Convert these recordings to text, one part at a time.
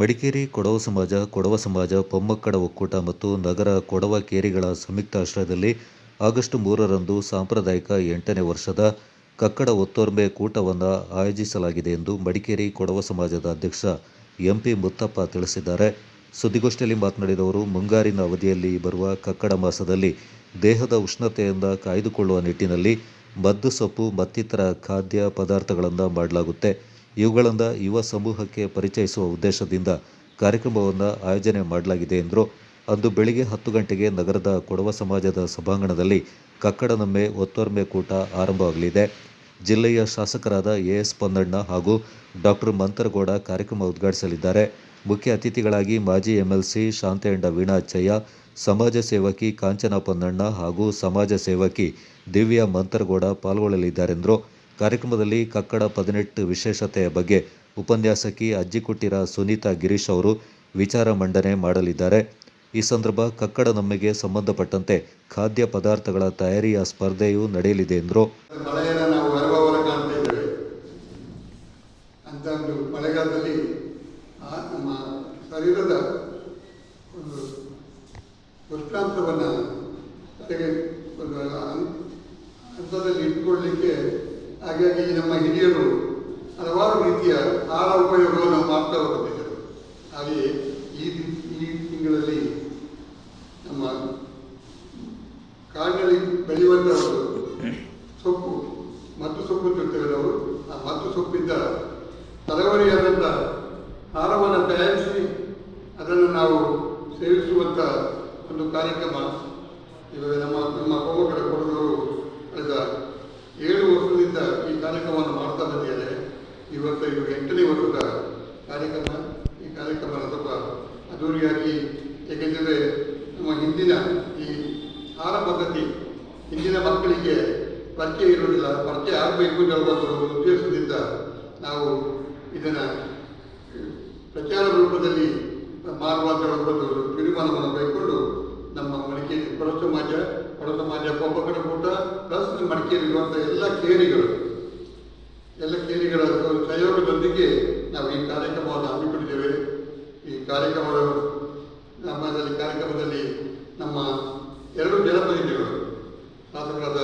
ಮಡಿಕೇರಿ ಕೊಡವ ಸಮಾಜ ಕೊಡವ ಸಮಾಜ, ಪೊಮ್ಮಕ್ಕಡ ಒಕ್ಕೂಟ ಮತ್ತು ನಗರ ಕೊಡವ ಕೇರಿಗಳ ಸಂಯುಕ್ತ ಆಶ್ರಯದಲ್ಲಿ ಆಗಸ್ಟ್ ಮೂರರಂದು ಸಾಂಪ್ರದಾಯಿಕ ಎಂಟನೇ ವರ್ಷದ ಕಕ್ಕಡ ಒತ್ತೋರ್ಮೆ ಕೂಟವನ್ನು ಆಯೋಜಿಸಲಾಗಿದೆ ಎಂದು ಮಡಿಕೇರಿ ಕೊಡವ ಸಮಾಜದ ಅಧ್ಯಕ್ಷ ಎಂಪಿ ಮುತ್ತಪ್ಪ ತಿಳಿಸಿದ್ದಾರೆ. ಸುದ್ದಿಗೋಷ್ಠಿಯಲ್ಲಿ ಮಾತನಾಡಿದ ಅವರು, ಮುಂಗಾರಿನ ಅವಧಿಯಲ್ಲಿ ಬರುವ ಕಕ್ಕಡ ಮಾಸದಲ್ಲಿ ದೇಹದ ಉಷ್ಣತೆಯಿಂದ ಕಾಯ್ದುಕೊಳ್ಳುವ ನಿಟ್ಟಿನಲ್ಲಿ ಮದ್ದು ಸೊಪ್ಪು ಮತ್ತಿತರ ಖಾದ್ಯ ಪದಾರ್ಥಗಳನ್ನು ಮಾಡಲಾಗುತ್ತೆ. ಇವುಗಳಿಂದ ಯುವ ಸಮೂಹಕ್ಕೆ ಪರಿಚಯಿಸುವ ಉದ್ದೇಶದಿಂದ ಕಾರ್ಯಕ್ರಮವನ್ನು ಆಯೋಜನೆ ಮಾಡಲಾಗಿದೆ ಎಂದರು. ಅಂದು ಬೆಳಿಗ್ಗೆ ಹತ್ತು ಗಂಟೆಗೆ ನಗರದ ಕೊಡವ ಸಮಾಜದ ಸಭಾಂಗಣದಲ್ಲಿ ಕಕ್ಕಡನೊಮ್ಮೆ ಒತ್ತೊರ್ಮೆ ಕೂಟ ಆರಂಭವಾಗಲಿದೆ. ಜಿಲ್ಲೆಯ ಶಾಸಕರಾದ ಎಎಸ್ ಪೊನ್ನಣ್ಣ ಹಾಗೂ ಡಾಕ್ಟರ್ ಮಂತರಗೌಡ ಕಾರ್ಯಕ್ರಮ ಉದ್ಘಾಟಿಸಲಿದ್ದಾರೆ. ಮುಖ್ಯ ಅತಿಥಿಗಳಾಗಿ ಮಾಜಿ ಎಂಎಲ್ಸಿ ಶಾಂತೆಯಂಡ ವೀಣಾಚಯ್ಯ, ಸಮಾಜ ಸೇವಕಿ ಕಾಂಚನ ಪೊನ್ನಣ್ಣ ಹಾಗೂ ಸಮಾಜ ಸೇವಕಿ ದಿವ್ಯಾ ಮಂತರಗೌಡ ಪಾಲ್ಗೊಳ್ಳಲಿದ್ದಾರೆಂದರು. ಕಾರ್ಯಕ್ರಮದಲ್ಲಿ ಕಕ್ಕಡ ಪದಿನೆಟ್ಟು ವಿಶೇಷತೆಯ ಬಗ್ಗೆ ಉಪನ್ಯಾಸಕಿ ಅಜ್ಜಿಕುಟ್ಟಿರ ಸುನೀತಾ ಗಿರೀಶ್ ಅವರು ವಿಚಾರ ಮಂಡನೆ ಮಾಡಲಿದ್ದಾರೆ. ಈ ಸಂದರ್ಭ ಕಕ್ಕಡ ನಮ್ಮೆಗೆ ಸಂಬಂಧಪಟ್ಟಂತೆ ಖಾದ್ಯ ಪದಾರ್ಥಗಳ ತಯಾರಿಯ ಸ್ಪರ್ಧೆಯೂ ನಡೆಯಲಿದೆ ಎಂದರು. ಉಷ್ಣಾಂಶವನ್ನು ಹಂತದಲ್ಲಿ ಇಟ್ಕೊಳ್ಳಿಕ್ಕೆ ಹಾಗಾಗಿ ನಮ್ಮ ಹಿರಿಯರು ಹಲವಾರು ರೀತಿಯ ಆಹಾರ ಉಪಯೋಗವನ್ನು ಮಾಡ್ತಾ ಬಂದಿದ್ದರು. ಹಾಗೆಯೇ ಈ ಈ ತಿಂಗಳಲ್ಲಿ ನಮ್ಮ ಕಾಡಿನಲ್ಲಿ ಬೆಳೆಯುವಂಥವರು ಸೊಪ್ಪು ಮತ್ತು ಸೊಪ್ಪು ನಾವು ಆ ಮತ್ತು ಸೊಪ್ಪಿಂದ ತಲೆವರಿಯಾದಂಥ ಆಹಾರವನ್ನು ತಯಾರಿಸಿ ಅದನ್ನು ನಾವು ಸೇವಿಸುವಂಥ ಒಂದು ಕಾರ್ಯಕ್ರಮ. ಇವಾಗ ನಮ್ಮ ನಮ್ಮ ಕೋಮಕರ ಕಾರ್ಯಕ್ರಮವನ್ನು ಮಾಡ್ತಾ ಬಂದಿದ್ದಾರೆ. ಇವತ್ತು ವರ್ಷ ಇದು ಎಂಟನೇ ವರ್ಷದ ಕಾರ್ಯಕ್ರಮ. ಈ ಕಾರ್ಯಕ್ರಮ ಸ್ವಲ್ಪ ಅದ್ದೂರಿಯಾಗಿ ಏಕೆಂದರೆ ನಮ್ಮ ಹಿಂದಿನ ಈ ಆಹಾರ ಪದ್ಧತಿ ಹಿಂದಿನ ಮಕ್ಕಳಿಗೆ ಪರಿಚಯ ಇರುವುದಿಲ್ಲ. ಪರಿಚಯ ಆಗಬೇಕು ಅನ್ನೋ ಒಂದು ಉದ್ದೇಶದಿಂದ ನಾವು ಇದನ್ನು ಪ್ರಚಾರ ರೂಪದಲ್ಲಿ ಮಾರುವಂಥ ಒಂದು ತೀರ್ಮಾನವನ್ನು ಕೈಗೊಂಡು ನಮ್ಮ ಮಡಿಕೇರಿ ಕೊಡ ಸಮಾಜ ಕೊಡ ಸಮಾಜ ಕೋಪಕರ ಕೂಟ ಪ್ಲಸ್ ಮಡಿಕೇರಿರುವಂಥ ಎಲ್ಲ ಕೇರಿಗಳು ಎಲ್ಲ ಕೇರಿಗಳ ಸಹಯೋಗದೊಂದಿಗೆ ನಾವು ಈ ಕಾರ್ಯಕ್ರಮವನ್ನು ಹಮ್ಮಿಕೊಂಡಿದ್ದೇವೆ. ಈ ಕಾರ್ಯಕ್ರಮದ ನಮ್ಮದಲ್ಲಿ ಕಾರ್ಯಕ್ರಮದಲ್ಲಿ ನಮ್ಮ ಎರಡು ಜನಪ್ರತಿನಿಧಿಗಳು ಶಾಸಕರಾದ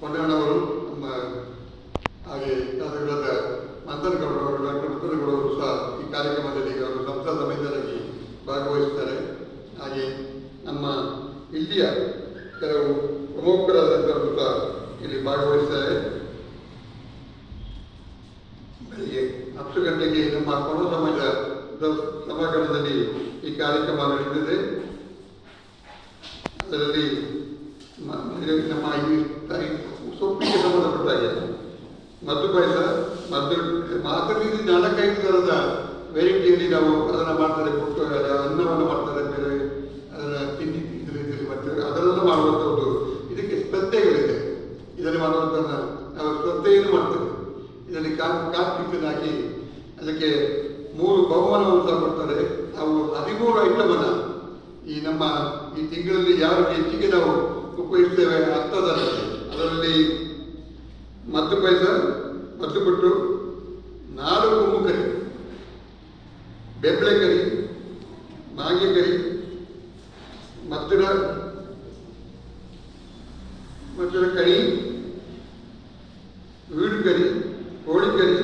ಪೊನ್ನಣ್ಣವರು ನಮ್ಮ ಹಾಗೆ ಶಾಸಕರಾದ ಮಂಥನಗೌಡರವರು ಡಾಕ್ಟರ್ ಮಂಥನಗೌಡರು ಸಹ ಈ ಕಾರ್ಯಕ್ರಮದಲ್ಲಿ ಅವರು ಸಂಸದ ಸಮೇತರಾಗಿ ಭಾಗವಹಿಸುತ್ತಾರೆ. ಹಾಗೆ ನಮ್ಮ ಇಲ್ಲಿಯ ಕೆಲವು ಪ್ರಮುಖರಾದಂಥವರು ಸಹ ಇಲ್ಲಿ ಭಾಗವಹಿಸ್ತಾರೆ ಬೆಳಿಗ್ಗೆ ಹತ್ತು ಗಂಟೆಗೆ ನಮ್ಮ ಕೊಡ ಸಮಾಜ ಸಮಾಗಮದಲ್ಲಿ ಈ ಕಾರ್ಯಕ್ರಮ ನಡೆದಿದೆ ಅದರಲ್ಲಿ ನಮ್ಮ ಈ ಸೊಪ್ಪಿಗೆ ಸಂಬಂಧಪಟ್ಟ ಹಾಗೆ. ಮದ್ದು ಪಾಯಸ, ಮದ್ದು ಮಾತ್ರದಿಂದ ನಾಲ್ಕೈದು ಥರದ ವೆರೈಟಿಯಲ್ಲಿ ನಾವು ಅದನ್ನು ಮಾಡ್ತಾರೆ ಅನ್ನವನ್ನು ಮಾಡ್ತಾರೆ, ಬೇರೆ ಅದರ ತಿಂಡಿ ಇದ್ರ ರೀತಿಯಲ್ಲಿ ಮಾಡ್ತೇವೆ ಅದನ್ನೆಲ್ಲ ಮಾಡುವಂಥದ್ದು ಇದಕ್ಕೆ ಸ್ಪರ್ಧೆಗಳಿದೆ ಇದನ್ನು ಮಾಡುವಂಥ ನಾವು ಸ್ಪರ್ಧೆಯನ್ನು ಮಾಡ್ತೇವೆ ಇದರಲ್ಲಿ ಕಾಂಪಿಟೇಷನ್ ಹಾಕಿ ಅದಕ್ಕೆ ಮೂರು ಬಹುಮಾನವನ್ನು ಸಹ ಕೊಡ್ತಾರೆ ನಾವು ಹದಿಮೂರು ಐಟಮನ್ನು ಈ ನಮ್ಮ ಈ ಯಾರು ಹೆಚ್ಚಿಗೆ ನಾವು ಉಪಯೋಗಿಸ್ತೇವೆ ಅರ್ಥದ ಅದರಲ್ಲಿ ಮದ್ದು ಪಾಯಸ ಮದ್ದು ಬಿಟ್ಟು ನಾಲ್ಕು ಮುಖರಿ ಬೆಂಬಳೆ ಕರಿ, ಮಾಗೆ ಕರಿ ಮದ್ದರ ಮದ್ದರ ಕರಿ, ವೀಡು ಕರಿ, ಕೋಳಿ ಕರಿ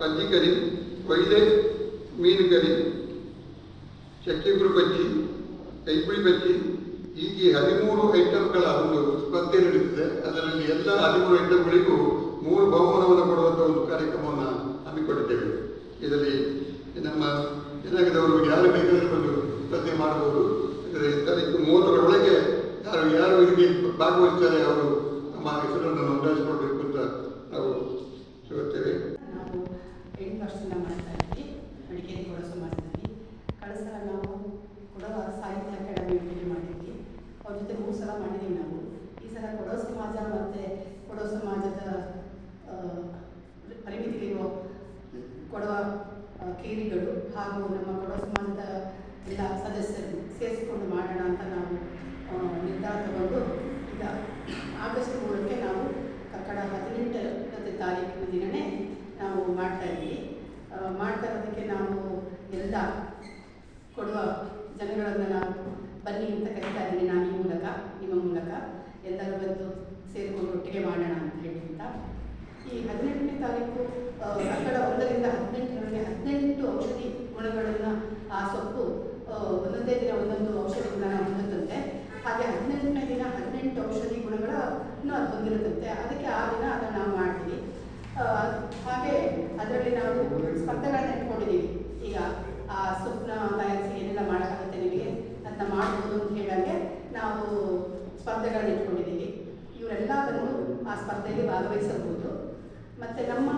ಪಜ್ಜಿ ಕರಿ ಮೀನು ಕರಿ ಚಕ್ಕೆಗುರು ಬಜ್ಜಿ ಕೈಪುಳಿ ಬಗ್ಗೆ ಹೀಗೆ ಹದಿಮೂರು ಐಟಮ್ಗಳ ಒಂದು ಸ್ಪರ್ಧೆ ನಡೀತದೆ ಅದರಲ್ಲಿ ಎಲ್ಲ ಹದಿಮೂರು ಐಟಮ್ಗಳಿಗೂ ಮೂರು ಬಹುಮಾನವನ್ನು ಕೊಡುವಂತಹ ಒಂದು ಕಾರ್ಯಕ್ರಮವನ್ನು ಹಮ್ಮಿಕೊಂಡಿದ್ದೇವೆ. ಇದರಲ್ಲಿ ನಮ್ಮ ಏನಾಗಿದ್ದವರು ಯಾರು ಬೇಕಾದರೂ ಒಂದು ಸ್ಪರ್ಧೆ ಮಾಡಬಹುದು. ಇದರ ತಾರೀಕು ಮೂವತ್ತರ ಒಳಗೆ ಯಾರು ಯಾರು ಇಲ್ಲಿ ಭಾಗವಹಿಸ್ತಾರೆ ಅವರು ನಮ್ಮ ಹೆಸರನ್ನು ನೋಂದಾಯಿಸಿಕೊಳ್ಬೇಕು ಅಂತ ನಾವು ಹೇಳುತ್ತೇವೆ ನಾವು ಎಂಟು ವರ್ಷದಿಂದ ಮಾಡ್ತಾ ಇದ್ವಿ ಮಡಿಕೇರಿ ಕೊಡ ಸಮಾಜದಲ್ಲಿ ಕಳೆದ ಸಲ ನಾವು ಕೊಡವ ಸಾಹಿತ್ಯ ಅಕಾಡೆಮಿ ಭೇಟಿ ಮಾಡಿದ್ವಿ ಅವ್ರ ಜೊತೆ ಮೂರು ಸಲ ಮಾಡಿದ್ದೀವಿ ನಾವು ಈ ಸಲ ಕೊಡವ ಸಮಾಜ ಮತ್ತು ಕೊಡವ ಸಮಾಜದ ಆ, ಪರಿಮಿತಿಲಿರುವ ಕೊಡವ ಆ, ಕೇರಿಗಳು ಹಾಗೂ ನಮ್ಮ ಕೊಡ ಸಮಾಜದ ಎಲ್ಲ ಸದಸ್ಯರು ಸೇರಿಸಿಕೊಂಡು ಮಾಡೋಣ ಅಂತ ನಾವು ನಿರ್ಧಾರ ತಗೊಂಡು ಈಗ ಆಗಸ್ಟ್ ಮೂರಕ್ಕೆ ನಾವು ಕಕ್ಕಡ ಹದಿನೆಂಟನೇ ತಾರೀಕಿನ ದಿನವೇ ನಾವು ಮಾಡ್ತಾ ಇದ್ವಿ ಮಾಡ್ತಾ ಇರೋದಕ್ಕೆ ನಾವು ಎಲ್ಲ ಕೊಡುವ ಜನಗಳನ್ನು ನಾವು ಬನ್ನಿ ಅಂತ ಕರಿತಾ ಇದ್ದೀನಿ ನಾನು ಈ ಮೂಲಕ, ನಿಮ್ಮ ಮೂಲಕ. ಎಲ್ಲರೂ ಬಂದು ಸೇರಿಕೊಂಡು ಒಟ್ಟಿಗೆ ಮಾಡೋಣ ಅಂತ ಹೇಳಿ ಅಂತ. ಈ ಹದಿನೆಂಟನೇ ತಾರೀಕು ಕಕ್ಕಡ ಒಂದರಿಂದ ಹದಿನೆಂಟರವರೆಗೆ ಹದಿನೆಂಟು ಔಷಧಿ ಗುಣಗಳನ್ನು, ಆ, ಸೊಪ್ಪು ಒಂದೊಂದೇ ದಿನ ಒಂದೊಂದು ಔಷಧಿ ಗುಣ ಹೊಂದುತ್ತಂತೆ ಹಾಗೆ ಹದಿನೆಂಟನೇ ದಿನ ಹದಿನೆಂಟು ಔಷಧಿ ಗುಣಗಳನ್ನು ಅದು ಹೊಂದಿರುತ್ತಂತೆ. ಅದಕ್ಕೆ ಆ ದಿನ ಅದನ್ನು ನಾವು ಮಾಡ್ತೀವಿ. ಹಾಗೆ ಅದರಲ್ಲಿ ನಾವು ಸ್ಪರ್ಧೆಗಳನ್ನ ಇಟ್ಕೊಂಡಿದ್ದೀವಿ ಈಗ, ಆ, ಸೊಪ್ಪನ್ನ ತಯಾರಿಸಿ ಏನೆಲ್ಲ ಮಾಡೋಕ್ಕಾಗುತ್ತೆ ನಿಮಗೆ ಅದನ್ನ ಮಾಡ್ಬೋದು ಅಂತ ಹೇಳಂಗೆ ನಾವು ಸ್ಪರ್ಧೆಗಳನ್ನ ಇಟ್ಕೊಂಡಿದ್ದೀವಿ ಇವರೆಲ್ಲದನ್ನು ಆ ಸ್ಪರ್ಧೆಯಲ್ಲಿ ಭಾಗವಹಿಸಬಹುದು. ಮತ್ತು ನಮ್ಮ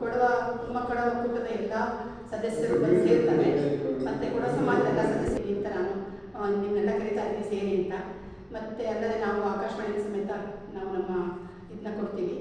ಕೊಡವ ನಮ್ಮ ಕೊಡವ ಒಕ್ಕೂಟದ ಎಲ್ಲ ಸದಸ್ಯರು ಬಂದು ಸೇರ್ತಾರೆ. ಮತ್ತು ಕೊಡ ಸಮಾಜದ ಎಲ್ಲ ಸದಸ್ಯರು ಅಂತ ನಾನು ನಿಮ್ಮೆಲ್ಲ ಕರಿತಾ ಇದ್ದೀನಿ ಸೇರಿ ಅಂತ. ಮತ್ತು ಅಲ್ಲದೆ ನಾವು ಆಕಾಶವಾಣಿ ಸಮೇತ ನಾವು ನಮ್ಮ ಇದನ್ನ ಕೊಡ್ತೀವಿ.